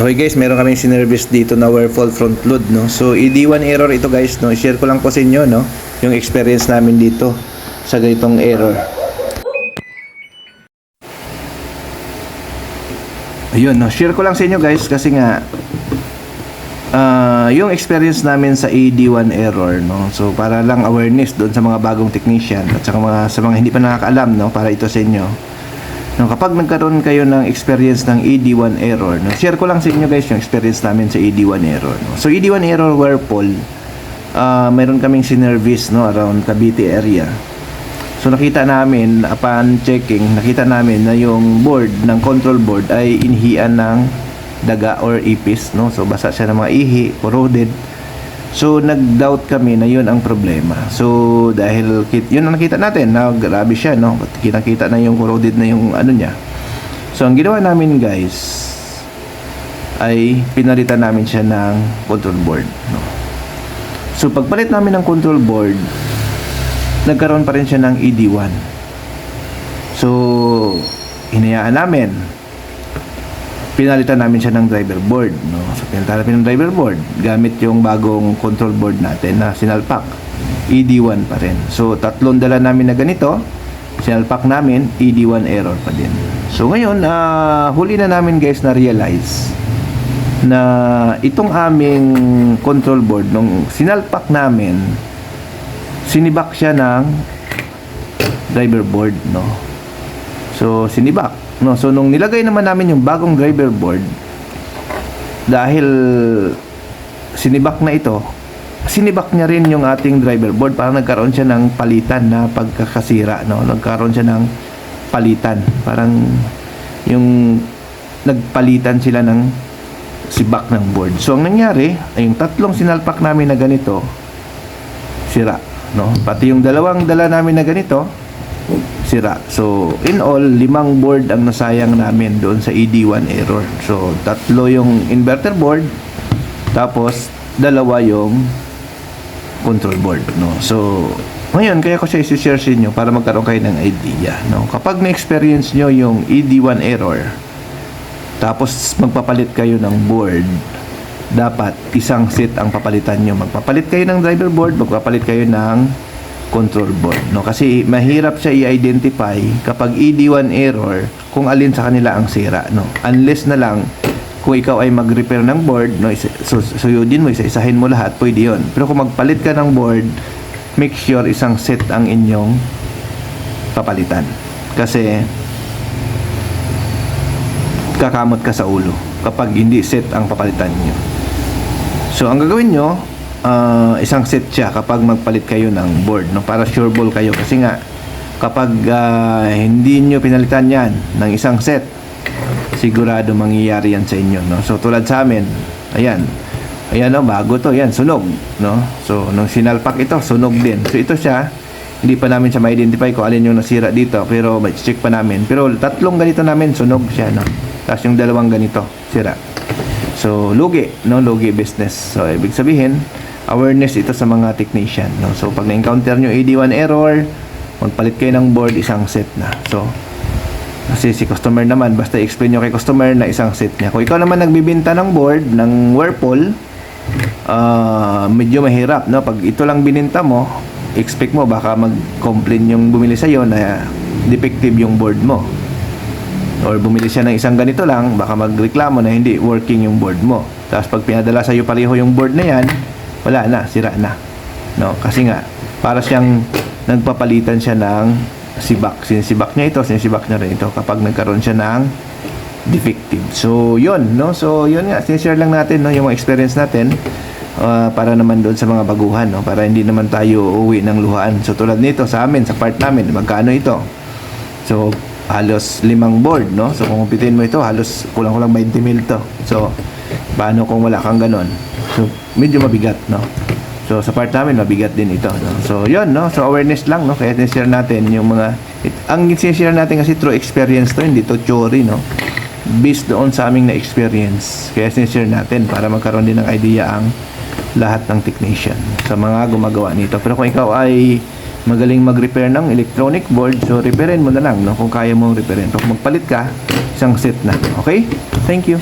Okay guys, meron kaming sinervice dito na wire fault front load, no? So, ED1 error ito guys, no? I-share ko lang po sa inyo, no? Yung experience namin dito sa ganitong error. Ayun, no? Share ko lang sa inyo guys kasi nga ah, yung experience namin sa AD1 error, no? So, para lang awareness doon sa mga bagong technician at sa mga, sa mga hindi pa nakakaalam, no? Para ito sa inyo. No, kapag nagkaroon kayo ng experience ng AD1 error, no, share ko lang sa inyo guys yung experience namin sa AD1 error. No. So AD1 error Whirlpool, ah meron kaming sinervice no, around Cavite area. So nakita namin, upon checking, nakita namin na yung board ng control board ay inhian ng daga or ipis. No? So basa siya ng mga ihi, corroded. So nag-doubt kami na yun ang problema. So dahil yun ang nakita natin na grabe siya no. Kita-kita na yung corroded na yung ano niya. So ang ginawa namin guys ay pinalitan namin siya ng control board no. So pagpalit namin ng control board nagkaroon pa rin siya ng ED1. So hinayaan namin pinalitan namin siya ng driver board no? So pinalitan namin ng driver board gamit yung bagong control board natin na sinalpak. ED1 pa rin. So tatlong dala namin na ganito. Sinalpak namin ED1 error pa din. So ngayon ah, huli na namin guys na realize na itong aming control board nung sinalpak namin sinibak siya ng driver board no? So sinibak no so nung nilagay naman namin yung bagong driver board dahil sinibak na ito sinibak niya rin yung ating driver board. Para nagkaroon siya ng palitan na pagkakasira no? Nagkaroon siya ng palitan. Parang yung nagpalitan sila ng sibak ng board. So ang nangyari ay yung tatlong sinalpak namin na ganito sira no? Pati yung dalawang dala namin na ganito sira. So in all limang board ang nasayang namin doon sa ED1 error. So tatlo yung inverter board tapos dalawa yung control board no? So ngayon kaya ko siya i-share sa inyo para magkaroon kayo ng idea no? Kapag na-experience nyo yung ED1 error tapos magpapalit kayo ng board dapat isang set ang papalitan nyo. Magpapalit kayo ng driver board magpapalit kayo ng control board no? Kasi mahirap siya i-identify kapag ED1 error kung alin sa kanila ang sira no? Unless na lang kung ikaw ay mag-repair ng board no? So, suyudin mo isa-isahin mo lahat pwede yon pero kung magpalit ka ng board make sure isang set ang inyong papalitan. Kasi kakamot ka sa ulo kapag hindi set ang papalitan nyo so ang gagawin nyo ah, isang set siya kapag magpalit kayo ng board no? Para sure ball kayo. Kasi nga kapag ah, hindi nyo pinalitan yan ng isang set sigurado mangyayari yan sa inyo no? So tulad sa amin ayan. Ayan no? Bago to. Yan sunog no? So nung sinalpak ito sunog din. So ito siya hindi pa namin siya ma-identify kung alin yung nasira dito pero check pa namin. Pero tatlong ganito namin sunog siya no? Tapos yung dalawang ganito sira So, lugi, no? Lugi business. So, ibig sabihin, awareness ito sa mga technician, no? So, pag na-encounter nyo AD1 error, magpalit kayo ng board, isang set na. So, kasi si customer naman, basta i-explain nyo kay customer na isang set niya. Kung ikaw naman nagbibinta ng board, ng Whirlpool, ah medyo mahirap, no? Pag ito lang bininta mo, expect mo, baka mag-complain yung bumili sa'yo na defective yung board mo or bumili siya ng isang ganito lang, baka magreklamo na hindi working yung board mo. Tapos pag pinadala sa iyo pareho yung board na yan, wala na, sira na. No? Kasi nga, para siyang nagpapalitan siya ng sibak. Sinisibak niya ito, sinisibak niya rin ito kapag nagkaroon siya ng defective. So, yun, no? So, yun nga, sinishare lang natin, no, yung mga experience natin ah, para naman doon sa mga baguhan, no? Para hindi naman tayo uuwi ng luhaan. So, tulad nito, sa amin, sa part namin, magkano ito? So, halos limang board, no? So, kung kumpitin mo ito, halos kulang-kulang 20 mil to. So, paano kung wala kang ganon? So, medyo mabigat, no? So, sa part namin, mabigat din ito, no? So, yun, no? So, awareness lang, no? Kaya share natin yung mga... It, ang share natin kasi through experience to, hindi to theory, no? Based doon sa aming na-experience. Kaya share natin para magkaroon din ng idea ang lahat ng technician sa mga gumagawa nito. Pero kung ikaw ay magaling mag-repair ng electronic board, so repairin mo na lang no, kung kaya mong repairin. Pag magpalit ka, isang set na. Okay? Thank you.